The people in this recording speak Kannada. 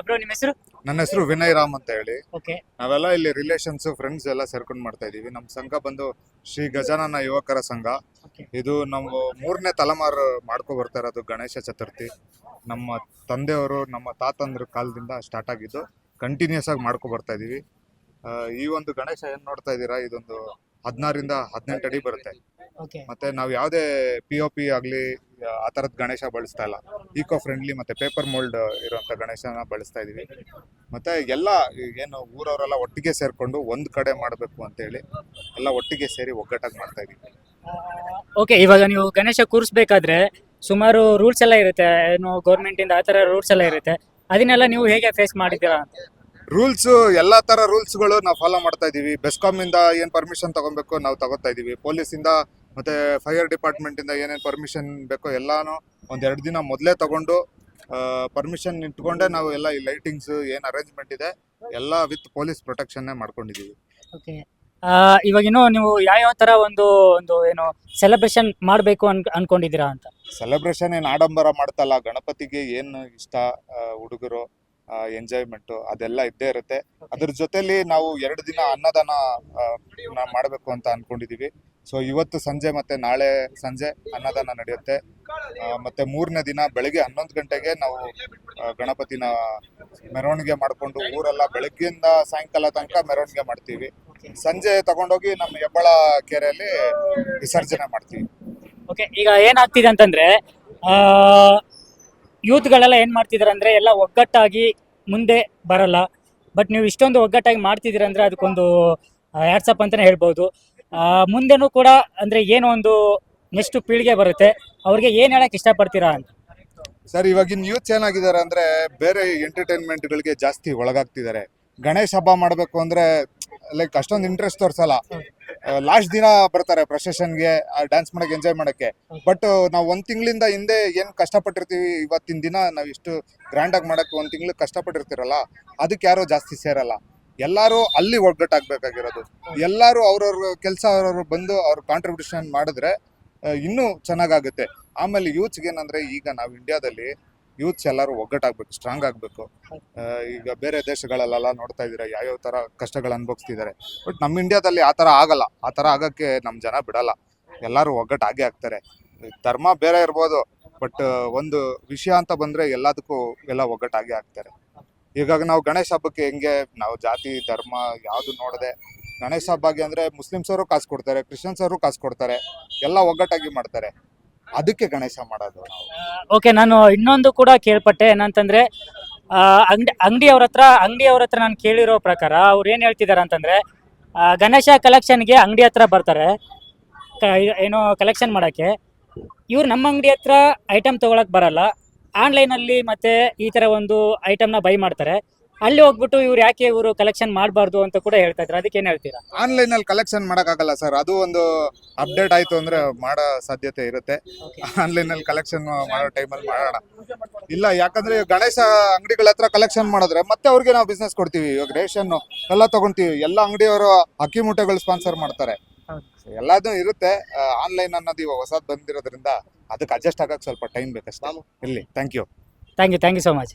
ಬ್ರೋ ನಿಮ್ಮ ಹೆಸರು? ನನ್ನ ಹೆಸರು ವಿನಯ್ ರಾಮ್ ಅಂತ ಹೇಳಿ. ಓಕೆ ನಾವೆಲ್ಲ ಇಲ್ಲಿ ರಿಲೇಷನ್ಸ್ ಫ್ರೆಂಡ್ಸ್ ಎಲ್ಲ ಸೇರ್ಕೊಂಡು ಮಾಡ್ತಾ ಇದೀವಿ. ನಮ್ಮ ಸಂಘ ಬಂದು ಶ್ರೀ ಗಜಾನನ ಯುವಕರ ಸಂಘ. Okay. ಇದು ನಾವು ಮೂರನೇ ತಲೆಮಾರು ಮಾಡ್ಕೊ ಬರ್ತಾ ಇರೋದು ಗಣೇಶ ಚತುರ್ಥಿ. ನಮ್ಮ ತಂದೆಯವರು ನಮ್ಮ ತಾತಂದ್ರ ಕಾಲದಿಂದ ಸ್ಟಾರ್ಟ್ ಆಗಿದ್ದು ಕಂಟಿನ್ಯೂಸ್ ಆಗಿ ಮಾಡ್ಕೊ ಬರ್ತಾ ಇದೀವಿ. ಆ, ಈ ಒಂದು ಗಣೇಶ ಏನ್ ನೋಡ್ತಾ ಇದ್ದೀರಾ? ಇದೊಂದು ಹದಿನಾರಿಂದ ಹದಿನೆಂಟು ಅಡಿ ಬರುತ್ತೆ. ಓಕೆ ಮತ್ತೆ ನಾವು ಯಾವುದೇ ಪಿ ಒ ಪಿ ಆಗಲಿ ಆ ಥರದ ಗಣೇಶ ಬಳಸ್ತಾ ಇಲ್ಲ. ಈಕೋ ಫ್ರೆಂಡ್ಲಿ ಮತ್ತೆ ಪೇಪರ್ ಮೋಲ್ಡ್ ಇರುವಂತ ಗಣೇಶನ ಬಳಸ್ತಾ ಇದೀವಿ. ಮತ್ತೆ ಎಲ್ಲ ಏನು ಊರವರೆಲ್ಲ ಒಟ್ಟಿಗೆ ಸೇರ್ಕೊಂಡು ಒಂದ್ ಕಡೆ ಮಾಡಬೇಕು ಅಂತ ಹೇಳಿ ಎಲ್ಲ ಒಟ್ಟಿಗೆ ಸೇರಿ ಒಗ್ಗಟ್ಟಾಗಿ ಮಾಡ್ತಾ ಇದೀವಿ. ಓಕೆ ಇವಾಗ ನೀವು ಗಣೇಶ ಕೂರಿಸ್ಬೇಕಾದ್ರೆ ಸುಮಾರು ರೂಲ್ಸ್ ಎಲ್ಲ ಇರುತ್ತೆ. ಏನು ಗೌರ್ಮೆಂಟಿಂದ ಆ ತರ ರೂಲ್ಸ್ ಎಲ್ಲ ಇರುತ್ತೆ. ಅದನ್ನೆಲ್ಲ ನೀವು ಹೇಗೆ ಫೇಸ್ ಮಾಡಿದ್ದೀರಾ ಅಂತ? ರೂಲ್ಸ್ ಎಲ್ಲಾ ತರ ರೂಲ್ಸ್ಗಳು ನಾವು ಫಾಲೋ ಮಾಡ್ತಾ ಇದೀವಿ. ಬೆಸ್ಕಾಮ್ ಇಂದ ಏನ್ ಪರ್ಮಿಷನ್ ತಗೊಬೇಕು ನಾವು ತಗೋತಾ ಇದೀವಿ. ಪೊಲೀಸ್ ಇಂದ ಮತ್ತೆ ಫೈರ್ ಡಿಪಾರ್ಟ್ಮೆಂಟ್ ಇಂದ ಏನೇನ್ ಪರ್ಮಿಷನ್ ಬೇಕೋ ಎಲ್ಲಾನು ಒಂದ್ ಎರಡು ದಿನ ಮೊದಲೇ ತಗೊಂಡು ಪರ್ಮಿಷನ್ ಇಟ್ಕೊಂಡೆ ನಾವು ಎಲ್ಲ ಈ ಲೈಟಿಂಗ್ಸ್ ಏನ್ ಅರೇಂಜ್ಮೆಂಟ್ ಇದೆ ಎಲ್ಲ ವಿತ್ ಪೊಲೀಸ್ ಪ್ರೊಟೆಕ್ಷನ್ ಮಾಡ್ಕೊಂಡಿದೀವಿ. ಓಕೆ ಇವಾಗ ಇನ್ನು ನೀವು ಯಾವ್ಯಾವ ತರ ಒಂದು ಒಂದು ಏನು ಸೆಲೆಬ್ರೇಷನ್ ಮಾಡಬೇಕು ಅನ್ ಅನ್ಕೊಂಡಿದ್ದೀರಾ ಅಂತ? ಸೆಲೆಬ್ರೇಷನ್ ಏನ್ ಆಡಂಬರ ಮಾಡ್ತಲ್ಲ ಗಣಪತಿಗೆ ಏನು ಇಷ್ಟ ಹುಡುಗರು ಎಂಜಾಯ್ಮೆಂಟ್ ಅದೆಲ್ಲ ಇದ್ದೇ ಇರುತ್ತೆ. ಅದ್ರ ಜೊತೆಲಿ ನಾವು ಎರಡು ದಿನ ಅನ್ನದಾನ ಮಾಡಬೇಕು ಮಾಡ್ಬೇಕು ಅಂತ ಅನ್ಕೊಂಡಿದೀವಿ. ಸೊ ಇವತ್ತು ಸಂಜೆ ಮತ್ತೆ ನಾಳೆ ಸಂಜೆ ಅನ್ನದಾನ ನಡೆಯುತ್ತೆ. ಮತ್ತೆ ಮೂರನೇ ದಿನ ಬೆಳಗ್ಗೆ ಹನ್ನೊಂದು ಗಂಟೆಗೆ ನಾವು ಗಣಪತಿನ ಮೆರವಣಿಗೆ ಮಾಡ್ಕೊಂಡು ಊರೆಲ್ಲ ಬೆಳಗ್ಗೆಯಿಂದ ಸಾಯಂಕಾಲ ತನಕ ಮೆರವಣಿಗೆ ಮಾಡ್ತೀವಿ. ಸಂಜೆ ತಗೊಂಡೋಗಿ ನಮ್ಮ ಹೆಬ್ಬಳ ಕೆರೆಯಲ್ಲಿ ವಿಸರ್ಜನೆ ಮಾಡ್ತೀವಿ. ಓಕೆ ಈಗ ಏನಾಗ್ತಿದೆ ಅಂತಂದ್ರೆ ಯೂತ್ಗಳೆಲ್ಲ ಏನ್ ಮಾಡ್ತಿದಾರೆ ಅಂದ್ರೆ ಎಲ್ಲ ಒಗ್ಗಟ್ಟಾಗಿ ಮುಂದೆ ಬರಲ್ಲ. ಬಟ್ ನೀವು ಇಷ್ಟೊಂದು ಒಗ್ಗಟ್ಟಾಗಿ ಮಾಡ್ತಿದ್ದೀರ ಅಂದ್ರೆ ಅದಕ್ಕೊಂದು ಯಾಟ್ಸಪ್ ಅಂತಾನೆ ಹೇಳ್ಬೋದು. ಮುಂದೆನೂ ಕೂಡ ಅಂದ್ರೆ ಏನು ಒಂದು ನೆಕ್ಸ್ಟ್ ಪೀಳಿಗೆ ಬರುತ್ತೆ. ಅವ್ರಿಗೆ ಏನ್ ಹೇಳಕ್ ಇಷ್ಟಪಡ್ತೀರಾ ಅಂತ? ಸರ್, ಇವಾಗಿನ ಯೂತ್ ಏನಾಗಿದ್ದಾರೆ ಅಂದ್ರೆ ಬೇರೆ ಎಂಟರ್ಟೈನ್ಮೆಂಟ್ ಗಳಿಗೆ ಜಾಸ್ತಿ ಒಳಗಾಗ್ತಿದ್ದಾರೆ. ಗಣೇಶ ಹಬ್ಬ ಮಾಡ್ಬೇಕು ಅಂದ್ರೆ ಲೈಕ್ ಅಷ್ಟೊಂದು ಇಂಟ್ರೆಸ್ಟ್ ತೋರ್ಸಲ್ಲ. ಲಾಸ್ಟ್ ದಿನ ಬರ್ತಾರೆ ಪ್ರೊಸೆಷನ್ಗೆ ಡ್ಯಾನ್ಸ್ ಮಾಡಕ್ಕೆ ಎಂಜಾಯ್ ಮಾಡಕ್ಕೆ. ಬಟ್ ನಾವು ಒಂದ್ ತಿಂಗಳಿಂದ ಹಿಂದೆ ಏನ್ ಕಷ್ಟಪಟ್ಟಿರ್ತೀವಿ, ಇವತ್ತಿನ ದಿನ ನಾವು ಇಷ್ಟು ಗ್ರ್ಯಾಂಡ್ ಆಗಿ ಮಾಡಕ್ಕೆ ಒಂದ್ ತಿಂಗಳು ಕಷ್ಟಪಟ್ಟಿರ್ತೀರಲ್ಲ, ಅದಕ್ಕೆ ಯಾರು ಜಾಸ್ತಿ ಸೇರಲ್ಲ. ಎಲ್ಲಾರು ಅಲ್ಲಿ ಒಗ್ಗಟ್ಟಾಗ್ಬೇಕಾಗಿರೋದು. ಎಲ್ಲರೂ ಅವ್ರವ್ರ ಕೆಲಸ ಅವ್ರವ್ರು ಬಂದು ಅವ್ರ ಕಾಂಟ್ರಿಬ್ಯೂಷನ್ ಮಾಡಿದ್ರೆ ಇನ್ನೂ ಚೆನ್ನಾಗಾಗುತ್ತೆ. ಆಮೇಲೆ ಯೂತ್ಸ್ಗೆ ಏನಂದ್ರೆ ಈಗ ನಾವು ಇಂಡಿಯಾದಲ್ಲಿ ಯೂತ್ಸ್ ಎಲ್ಲರೂ ಒಗ್ಗಟ್ಟಾಗಬೇಕು ಸ್ಟ್ರಾಂಗ್ ಆಗಬೇಕು. ಈಗ ಬೇರೆ ದೇಶಗಳಲ್ಲೆಲ್ಲ ನೋಡ್ತಾ ಇದ್ದೀರಾ, ಯಾವ್ಯಾವ ಥರ ಕಷ್ಟಗಳು ಅನುಭವಿಸ್ತಿದ್ದಾರೆ. ಬಟ್ ನಮ್ಮ ಇಂಡಿಯಾದಲ್ಲಿ ಆ ಥರ ಆಗಲ್ಲ. ಆ ಥರ ಆಗೋಕ್ಕೆ ನಮ್ಮ ಜನ ಬಿಡಲ್ಲ. ಎಲ್ಲರೂ ಒಗ್ಗಟ್ಟಾಗೇ ಆಗ್ತಾರೆ. ಧರ್ಮ ಬೇರೆ ಇರ್ಬೋದು ಬಟ್ ಒಂದು ವಿಷಯ ಅಂತ ಬಂದರೆ ಎಲ್ಲದಕ್ಕೂ ಎಲ್ಲ ಒಗ್ಗಟ್ಟಾಗೇ ಆಗ್ತಾರೆ. ಈಗ ನಾವು ಗಣೇಶ ಹಬ್ಬಕ್ಕೆ ಹೆಂಗೆ, ನಾವು ಜಾತಿ, ಧರ್ಮ ಯಾವುದು ನೋಡದೆ, ಗಣೇಶ ಹಬ್ಬಗೆ ಅಂದರೆ ಮುಸ್ಲಿಮ್ಸ್ ಅವರು ಕಾಸು ಕೊಡ್ತಾರೆ ಕ್ರಿಶ್ಚಿಯನ್ಸ್ ಅವರು ಕಾಸು ಕೊಡ್ತಾರೆ, ಎಲ್ಲ ಒಗ್ಗಟ್ಟಾಗಿ ಮಾಡ್ತಾರೆ. ಅದಕ್ಕೆ ಗಣೇಶ ಮಾಡೋದು ಓಕೆ, ನಾನು ಇನ್ನೊಂದು ಕೂಡ ಕೇಳ್ಪಟ್ಟೆ ಏನಂತಂದ್ರೆ ಅಂಗಡಿ ಅಂಗಡಿಯವ್ರ ಹತ್ರ ಅಂಗಡಿಯವ್ರ ಹತ್ರ ನಾನು ಕೇಳಿರೋ ಪ್ರಕಾರ ಅವ್ರು ಏನು ಹೇಳ್ತಿದ್ದಾರೆ ಅಂತಂದ್ರೆ ಗಣೇಶ ಕಲೆಕ್ಷನ್ಗೆ ಅಂಗಡಿ ಹತ್ರ ಬರ್ತಾರೆ ಏನೋ ಕಲೆಕ್ಷನ್ ಮಾಡೋಕ್ಕೆ. ಇವ್ರು ನಮ್ಮ ಅಂಗಡಿ ಹತ್ರ ಐಟಮ್ ತೊಗೊಳಕ್ ಬರಲ್ಲ ಆನ್ಲೈನಲ್ಲಿ ಮತ್ತೆ ಈ ಥರ ಒಂದು ಐಟಮ್ನ ಬೈ ಮಾಡ್ತಾರೆ. ಅಲ್ಲಿ ಹೋಗ್ಬಿಟ್ಟು ಇವ್ರು ಯಾಕೆ ಇವರು ಕಲೆಕ್ಷನ್ ಮಾಡಬಾರ್ದು ಅಂತ ಕೂಡ ಹೇಳ್ತಾ ಇದ್ದಾರೆ. ಅದಕ್ಕೆ ಏನು ಹೇಳ್ತೀರಾ? ಆನ್ಲೈನ್ ಅಲ್ಲಿ ಕಲೆಕ್ಷನ್ ಆಗಲ್ಲ ಸರ್. ಅದು ಒಂದು ಅಪ್ಡೇಟ್ ಆಯ್ತು ಅಂದ್ರೆ ಮಾಡೋ ಸಾಧ್ಯತೆ ಇರುತ್ತೆ. ಆನ್ಲೈನ್ ಅಲ್ಲಿ ಕಲೆಕ್ಷನ್ ಮಾಡೋ ಟೈಮಲ್ಲಿ ಮಾಡೋಣ. ಇಲ್ಲ ಯಾಕಂದ್ರೆ ಗಣೇಶ ಅಂಗಡಿಗಳ ಹತ್ರ ಕಲೆಕ್ಷನ್ ಮಾಡಿದ್ರೆ ಮತ್ತೆ ಅವ್ರಿಗೆ ನಾವು ಬಿಸ್ನೆಸ್ ಕೊಡ್ತೀವಿ. ಇವಾಗ ರೇಷನ್ ಎಲ್ಲ ತಗೊಂತೀವಿ. ಎಲ್ಲ ಅಂಗಡಿಯವರು ಅಕ್ಕಿ ಮೂಟೆಗಳು ಸ್ಪಾನ್ಸರ್ ಮಾಡ್ತಾರೆ. ಎಲ್ಲದೂ ಇರುತ್ತೆ. ಆನ್ಲೈನ್ ಅನ್ನೋದು ಇವಾಗ ಹೊಸದ್ ಬಂದಿರೋದ್ರಿಂದ ಅದಕ್ಕೆ ಅಡ್ಜಸ್ಟ್ ಆಗಕ್ಕೆ ಸ್ವಲ್ಪ ಟೈಮ್ ಬೇಕಷ್ಟೇ. ಇಲ್ಲಿ thank you thank you thank you so much